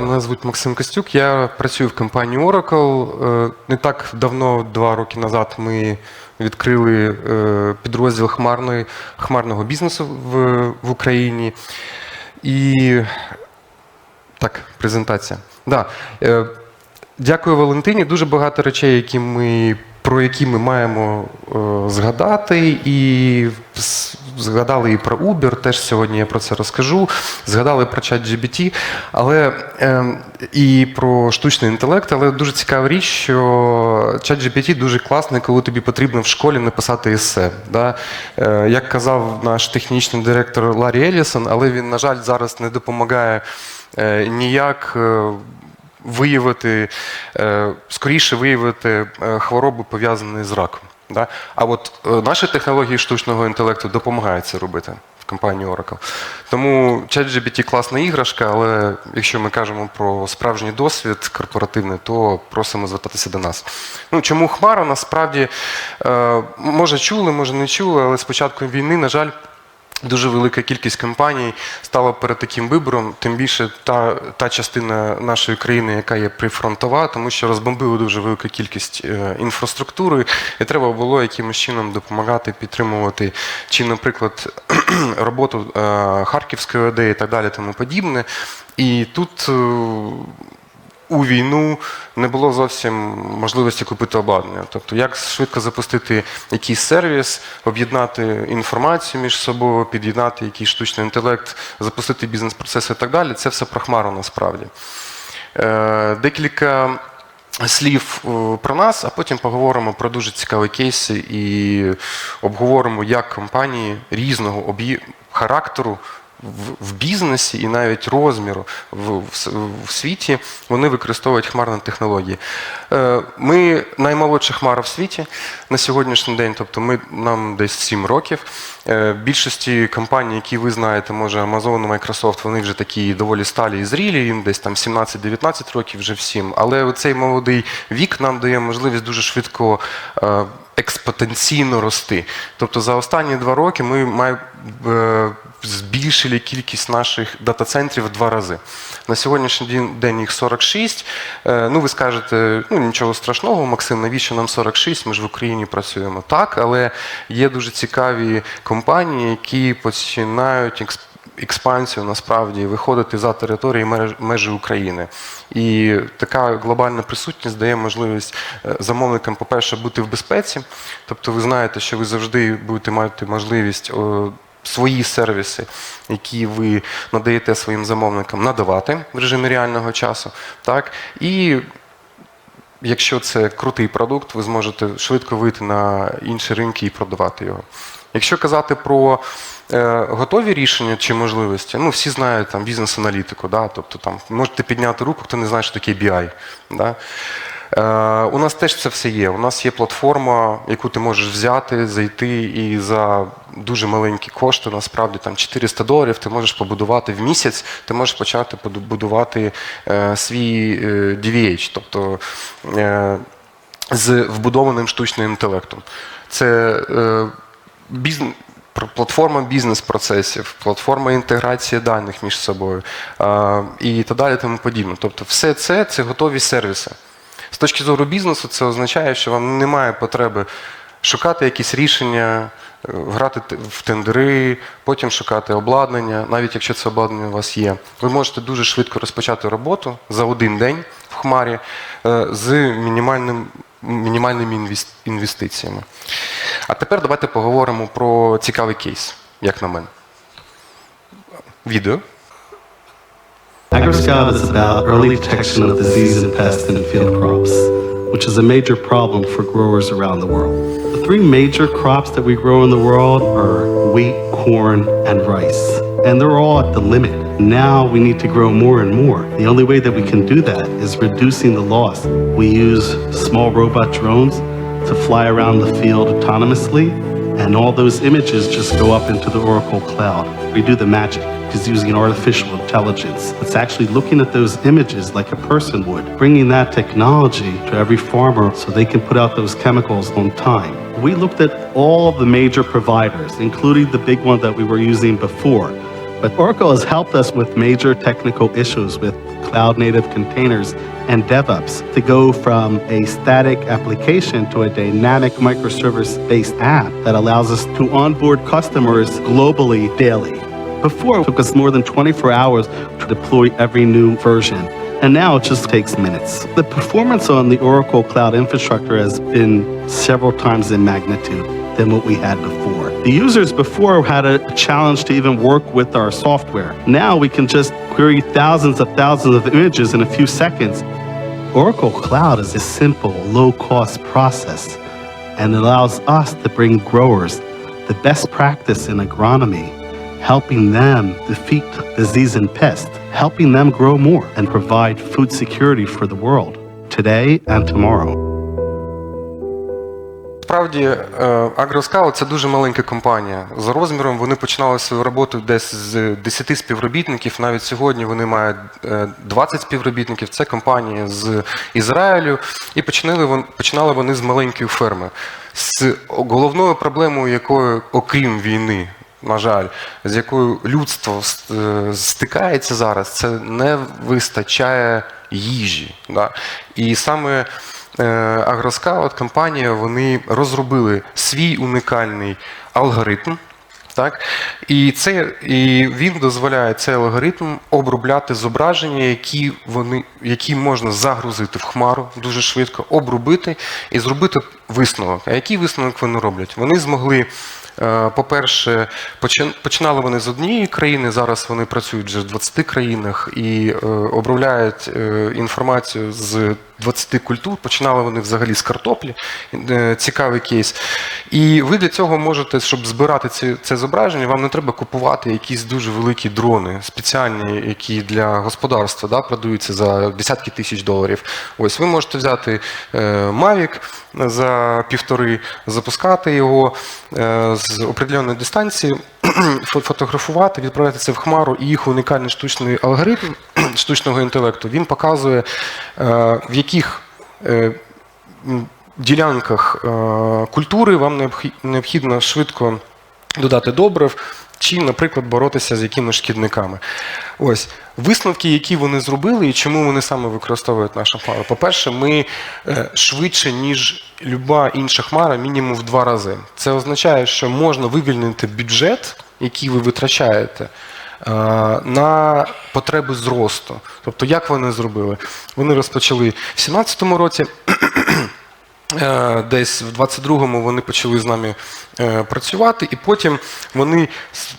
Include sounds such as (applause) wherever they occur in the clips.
Мене звуть Максим Костюк. Я працюю в компанії Oracle. Е, Не так давно, два роки назад, ми відкрили е, підрозділ хмарної, хмарного бізнесу в, в Україні. І так, презентація. Да. е, Дякую Валентині. Дуже багато речей, які ми, про які ми маємо е, згадати. І згадали і про Uber, теж сьогодні я про це розкажу. Згадали про ChatGPT, але е, і про штучний інтелект. Але дуже цікава річ, що ChatGPT дуже класний, коли тобі потрібно в школі написати есе. Да? Е, як казав наш технічний директор Ларі Елісон, але він, на жаль, зараз не допомагає ніяк. Виявити, е, скоріше виявити е, хвороби, пов'язані з раком. Да? А от е, наші технології штучного інтелекту допомагають це робити в компанії Oracle. Тому ChatGPT класна іграшка, але якщо ми кажемо про справжній досвід корпоративний, то просимо звертатися до нас. Ну, чому Хмара? Насправді, може чули, може не чули, але з початком війни, на жаль, Дуже велика кількість компаній стала перед таким вибором, тим більше та, та частина нашої країни, яка є прифронтова, тому що розбомбили дуже велику кількість е, інфраструктури, і треба було якимось чином допомагати, підтримувати, чи, наприклад, (clears throat) роботу е, Харківської ОД і так далі, тому подібне. І тут е, у війну не було зовсім можливості купити обладнання. Тобто, як швидко запустити якийсь сервіс, об'єднати інформацію між собою, під'єднати якийсь штучний інтелект, запустити бізнес-процеси і так далі. Це все про хмару насправді. Е, Декілька слів е, про нас, а потім поговоримо про дуже цікаві кейси і обговоримо, як компанії різного характеру в, бізнесі і навіть розміру в, в, в світі вони використовують хмарні технології. Е, Ми наймолодша хмара в світі на сьогоднішній день, тобто ми, нам десь 7 років. Е, Більшості компаній, які ви знаєте, може Amazon, Microsoft, вони вже такі доволі сталі і зрілі, їм десь там 17-19 років вже всім. Але цей молодий вік нам дає можливість дуже швидко е, експотенційно рости. Тобто за останні два роки ми маємо е, збільшили кількість наших дата-центрів в два рази. На сьогоднішній день- їх 46. Е, Ну, ви скажете, ну нічого страшного, Максим, навіщо нам 46? Ми ж в Україні працюємо. Так, але є дуже цікаві компанії, які починають експансію насправді виходити за території меж- межі України. І така глобальна присутність дає можливість е, замовникам, по-перше, бути в безпеці. Тобто, ви знаєте, що ви завжди будете мати можливість. Свої сервіси, які ви надаєте своїм замовникам, надавати в режимі реального часу. Так? І якщо це крутий продукт, ви зможете швидко вийти на інші ринки і продавати його. Якщо казати про е, готові рішення чи можливості, ну всі знають там бізнес-аналітику, да? тобто там можете підняти руку, хто не знає, що таке BI. Да? Е, у нас теж це все є. У нас є платформа, яку ти можеш взяти, зайти і за дуже маленькі кошти, насправді там 400 доларів, ти можеш побудувати в місяць, ти можеш почати будувати е, свій е, DVH, тобто е, з вбудованим штучним інтелектом. Це е, бізнес. Платформа бізнес-процесів, платформа інтеграції даних між собою і так далі, тому подібне. Тобто, все це це готові сервіси. З точки зору бізнесу, це означає, що вам немає потреби шукати якісь рішення, е, грати в тендери, потім шукати обладнання, навіть якщо це обладнання у вас є. Ви можете дуже швидко розпочати роботу за один день в хмарі е, з мінімальним, мінімальними інвестиціями. А тепер давайте поговоримо про цікавий кейс, як на мене. Відео. AgriScout is about early detection of disease and pests in field crops, which is a major problem for growers around the world. The three major crops that we grow in the world are wheat, corn, and rice. And they're all at the limit. Now we need to grow more and more. The only way that we can do that is reducing the loss. We use small robot drones to fly around the field autonomously, and all those images just go up into the Oracle cloud. We do the magic is using artificial intelligence. It's actually looking at those images like a person would, bringing that technology to every farmer so they can put out those chemicals on time. We looked at all the major providers, including the big one that we were using before, But Oracle has helped us with major technical issues with cloud native containers and DevOps to go from a static application to a dynamic microservice based app that allows us to onboard customers globally daily. Before, it took us more than 24 hours to deploy every new version. And now it just takes minutes. The performance on the Oracle Cloud infrastructure has been several times in magnitude than what we had before. The users before had a challenge to even work with our software. Now we can just query thousands of thousands of images in a few seconds. Oracle Cloud is a simple, low cost process and allows us to bring growers the best practice in agronomy, helping them defeat disease and pest, helping them grow more and provide food security for the world today and tomorrow. Справді, е, AgroScout – це дуже маленька компанія. За розміром вони починали свою роботу десь з 10 співробітників. Навіть сьогодні вони мають е, 20 співробітників. Це компанія з Ізраїлю. І починали починали вони з маленької ферми. З головною проблемою, якою, окрім війни, на жаль, з якою людство е, стикається зараз, це не вистачає їжі. Да? І саме Агроскаут компанія вони розробили свій унікальний алгоритм. Так? І, це, і він дозволяє цей алгоритм обробляти зображення, які, вони, які можна загрузити в хмару дуже швидко, обробити і зробити висновок. А який висновок вони роблять? Вони змогли, е, по-перше, починали вони з однієї країни, зараз вони працюють вже в 20 країнах і е, обробляють е, інформацію з 20 культур. Починали вони взагалі з картоплі. Е, Цікавий кейс. І ви для цього можете, щоб збирати ці, це зображення, вам не треба купувати якісь дуже великі дрони, спеціальні, які для господарства да, продаються за десятки тисяч доларів. Ось ви можете взяти е, Mavic за півтори, запускати його е, з определеної дистанції, (clears throat) фотографувати, відправляти це в хмару, і їх унікальний штучний алгоритм (clears throat) штучного інтелекту він показує, е, в яких е, ділянках е, культури вам необхідно швидко додати добрив, чи, наприклад, боротися з якимись шкідниками. Ось висновки, які вони зробили, і чому вони саме використовують нашу хмару. По-перше, ми е, швидше, ніж люба інша хмара, мінімум в два рази. Це означає, що можна вивільнити бюджет, який ви витрачаєте. е, На потреби зросту. Тобто, як вони зробили? Вони розпочали в 2017 році. Е, Десь в 22-му вони почали з нами е, працювати, і потім вони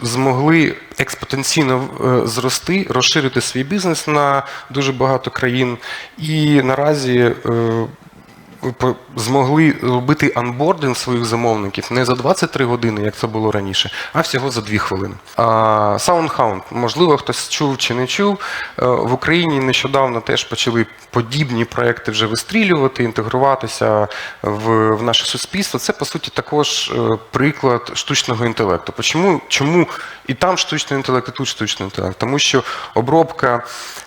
змогли експотенційно е, зрости, розширити свій бізнес на дуже багато країн. І наразі змогли робити анбординг своїх замовників не за 23 години, як це було раніше, а всього за 2 хвилини. SoundHound, можливо, хтось чув чи не чув. е, В Україні нещодавно теж почали подібні проекти вже вистрілювати, інтегруватися в, в наше суспільство. Це по суті також е, приклад штучного інтелекту. Почому чому і там штучний інтелект, і тут штучний інтелект? Тому що обробка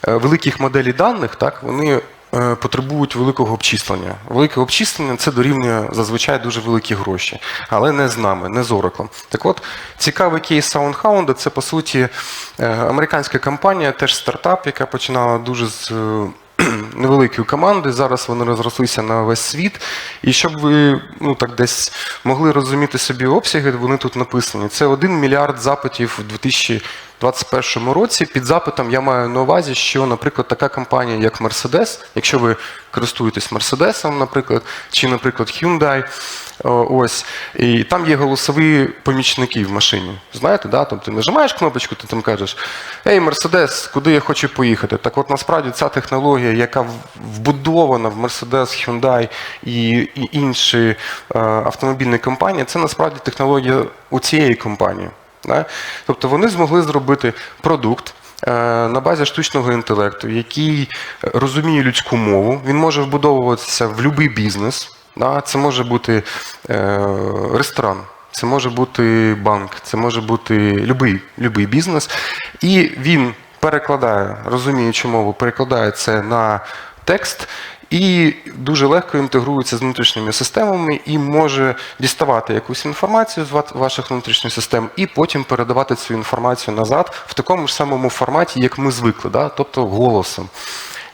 е, великих моделей даних, так вони потребують великого обчислення. Велике обчислення це дорівнює зазвичай дуже великі гроші, але не з нами, не з Oracle. Так от, цікавий кейс SoundHound – це по суті е, американська компанія, теж стартап, яка починала дуже з. е, (clears throat) Невеликої команди, зараз вони розрослися на весь світ. І щоб ви ну так десь могли розуміти собі обсяги, вони тут написані. Це 1 мільярд запитів у 2021 році. Під запитом я маю на увазі, що, наприклад, така компанія, як Mercedes, якщо ви користуєтесь Мерседесом, наприклад, чи, наприклад, Hyundai, ось, і там є голосові помічники в машині. Знаєте, да? тобто ти нажимаєш кнопочку, ти там кажеш: Ей, Мерседес, куди я хочу поїхати? Так от насправді ця технологія, яка вбудована в Mercedes, Hyundai і, і інші е, автомобільні компанії, це насправді технологія у цієї компанії. Тобто вони змогли зробити продукт. е, На базі штучного інтелекту, який розуміє людську мову, він може вбудовуватися в будь-який бізнес. Це може бути е, ресторан, це може бути банк, це може бути будь-який бізнес. І він перекладає, розуміючи мову, перекладає це на текст і дуже легко інтегрується з внутрішніми системами і може діставати якусь інформацію з ваших внутрішніх систем і потім передавати цю інформацію назад в такому ж самому форматі, як ми звикли, да? тобто голосом.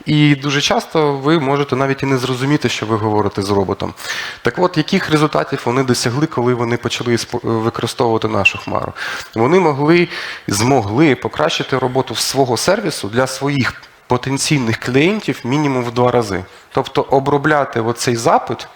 І дуже часто ви можете навіть і не зрозуміти, що ви говорите з роботом. Так от, яких результатів вони досягли, коли вони почали використовувати нашу хмару? Вони могли змогли покращити роботу свого сервісу для своїх потенційних клієнтів мінімум в два рази. Тобто обробляти оцей запит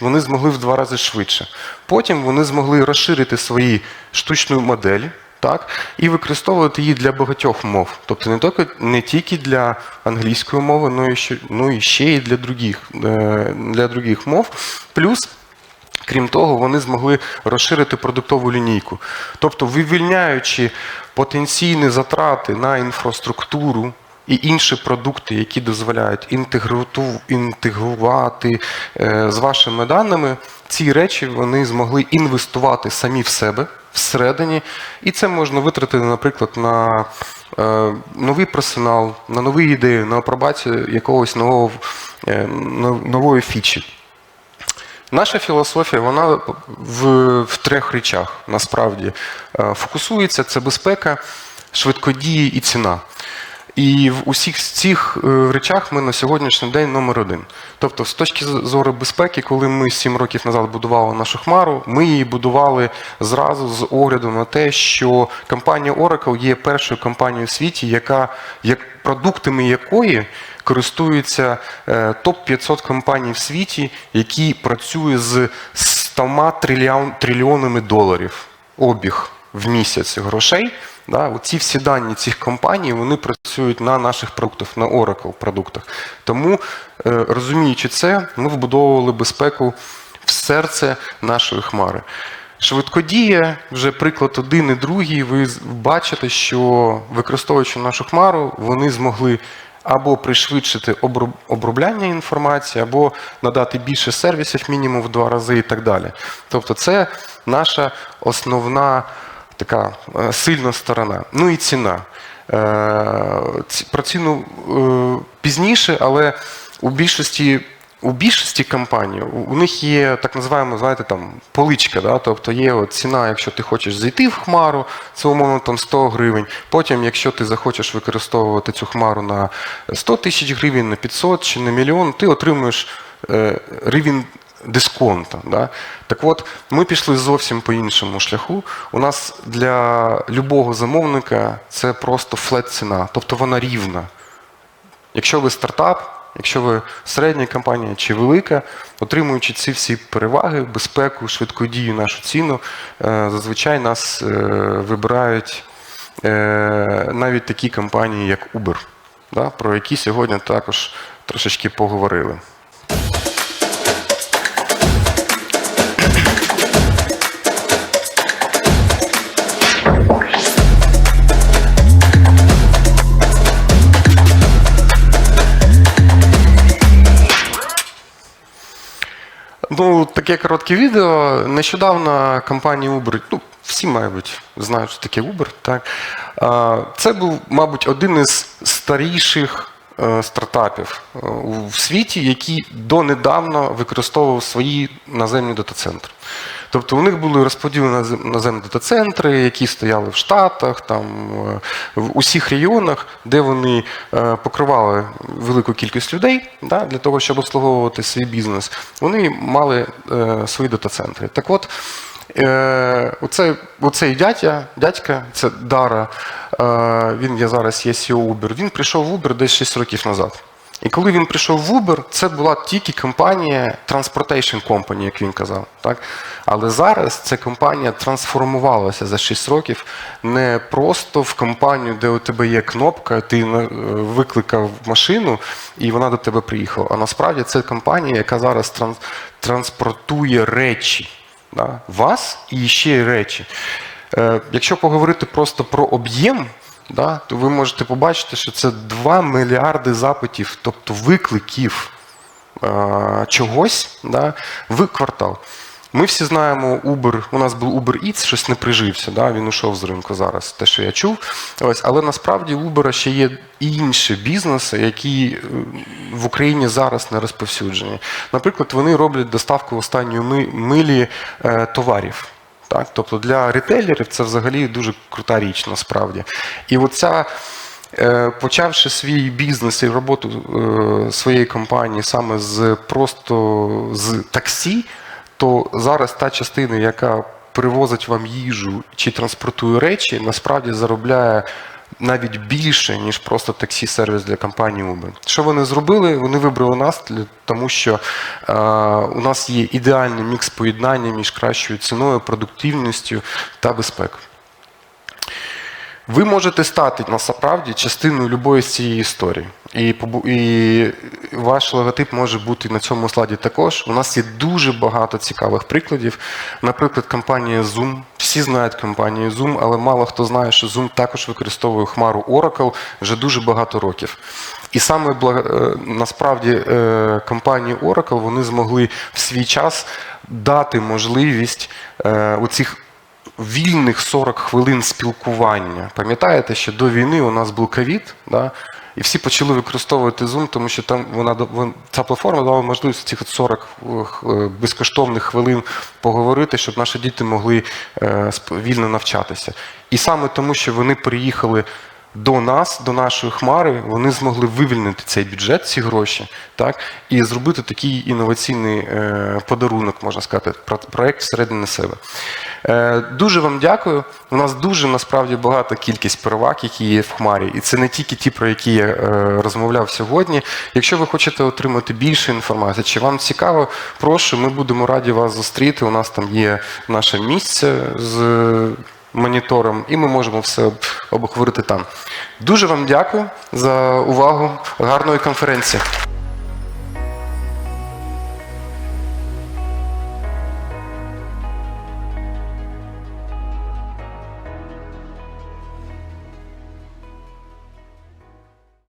вони змогли в два рази швидше. Потім вони змогли розширити свої штучну модель. Так, і використовувати її для багатьох мов. Тобто не тільки, не тільки для англійської мови, но і ще, ну і ще і для других, е, для других мов. Плюс Крім того, вони змогли розширити продуктову лінійку. Тобто, вивільняючи потенційні затрати на інфраструктуру і інші продукти, які дозволяють інтегрувати е, з вашими даними, ці речі вони змогли інвестувати самі в себе всередині, і це можна витратити, наприклад, на е, новий персонал, на нові ідеї, на апробацію якогось нового, е, нової фічі. Наша філософія вона в, в трьох речах насправді фокусується: це безпека, швидкодії і ціна. І в усіх цих е, речах ми на сьогоднішній день номер один. Тобто, з точки зору безпеки, коли ми сім років назад будували нашу хмару, ми її будували зразу з огляду на те, що компанія Oracle є першою компанією в світі, яка як продуктами якої користуються е, топ-500 компаній в світі, які працюють з 100 трильйон, трильйонами доларів обіг в місяць грошей. Да, ці всі дані цих компаній вони працюють на наших продуктах, на Oracle продуктах. Тому, е, розуміючи це, ми вбудовували безпеку в серце нашої хмари. Швидкодія, вже приклад один і другий. Ви бачите, що використовуючи нашу хмару, вони змогли або пришвидшити обробляння інформації, або надати більше сервісів, мінімум в два рази і так далі. Тобто, це наша основна така е, сильна сторона. Ну і ціна. Е, Про ціну е, пізніше, але у більшості. У більшості компаній у них є так називаємо, знаєте, там поличка, да? тобто є от ціна, якщо ти хочеш зайти в хмару, це умовно там 100 гривень. Потім, якщо ти захочеш використовувати цю хмару на 100 тисяч гривень, на 500 чи на мільйон, ти отримуєш рівень дисконта. Да? Так от, ми пішли зовсім по іншому шляху. У нас для любого замовника це просто флет ціна, тобто вона рівна. Якщо ви стартап, якщо ви середня компанія чи велика, отримуючи ці всі переваги, безпеку, швидкодію, нашу ціну, е, зазвичай нас е, вибирають е, навіть такі компанії, як Uber, про які сьогодні також трошечки поговорили. Ну, таке коротке відео. Нещодавно компанія Uber, ну, всі, мабуть, знають, що таке Uber. Так? Це був, мабуть, один із старіших е, стартапів е, у- світі, який донедавна використовував свої наземні дата-центри. Тобто у них були розподілені назем- наземні дата-центри, які стояли в Штатах, там, е, в усіх регіонах, де вони е, покривали велику кількість людей да, для того, щоб обслуговувати свій бізнес. Вони мали е, свої дата-центри. Так от, оцей, оцей дядя, дядька, це Дара, він я зараз є CEO Uber, він прийшов в Uber десь 6 років назад. І коли він прийшов в Uber, це була тільки компанія Transportation Company, як він казав. Так? Але зараз ця компанія трансформувалася за 6 років не просто в компанію, де у тебе є кнопка, ти е, викликав машину і вона до тебе приїхала. А насправді це компанія, яка зараз транс- транспортує речі. Да? Вас і ще й речі. Е, якщо поговорити просто про об'єм, да, то ви можете побачити, що це 2 мільярди запитів, тобто викликів е, чогось да, в квартал. Ми всі знаємо Uber, у нас був Uber Eats, щось не прижився, да? він ушов з ринку зараз, те, що я чув. Ось, але насправді у Uber ще є і інші бізнеси, які е, в Україні зараз не розповсюджені. Наприклад, вони роблять доставку останньої милі е, товарів. Так? Тобто для ретейлерів це взагалі дуже крута річ насправді. І оця Е, Почавши свій бізнес і роботу е, своєї компанії саме з просто з таксі, то зараз та частина, яка привозить вам їжу чи транспортує речі, насправді заробляє навіть більше, ніж просто таксі-сервіс для компанії Uber. Що вони зробили? Вони вибрали нас, тому що е, у нас є ідеальний мікс поєднання між кращою ціною, продуктивністю та безпекою. Ви можете стати насправді частиною любої з цієї історії. І, і ваш логотип може бути на цьому слайді також. У нас є дуже багато цікавих прикладів. Наприклад, компанія Zoom. Всі знають компанію Zoom, але мало хто знає, що Zoom також використовує хмару Oracle вже дуже багато років. І саме е, насправді е, компанії Oracle вони змогли в свій час дати можливість е, у цих вільних 40 хвилин спілкування. Пам'ятаєте, що до війни у нас був ковід, да? і всі почали використовувати Zoom, тому що там вона ця платформа дала можливість цих от 40 е, безкоштовних хвилин поговорити, щоб наші діти могли е, вільно навчатися. І саме тому, що вони приїхали. До нас, до нашої хмари, вони змогли вивільнити цей бюджет, ці гроші, так і зробити такий інноваційний е, подарунок, можна сказати, про- проект всередині себе. Е, дуже вам дякую. У нас дуже насправді багата кількість переваг, які є в хмарі, і це не тільки ті, про які я е, розмовляв сьогодні. Якщо ви хочете отримати більше інформації, чи вам цікаво, прошу, ми будемо раді вас зустріти. У нас там є наше місце з монітором, і ми можемо все обговорити там. Дуже вам дякую за увагу. Гарної конференції.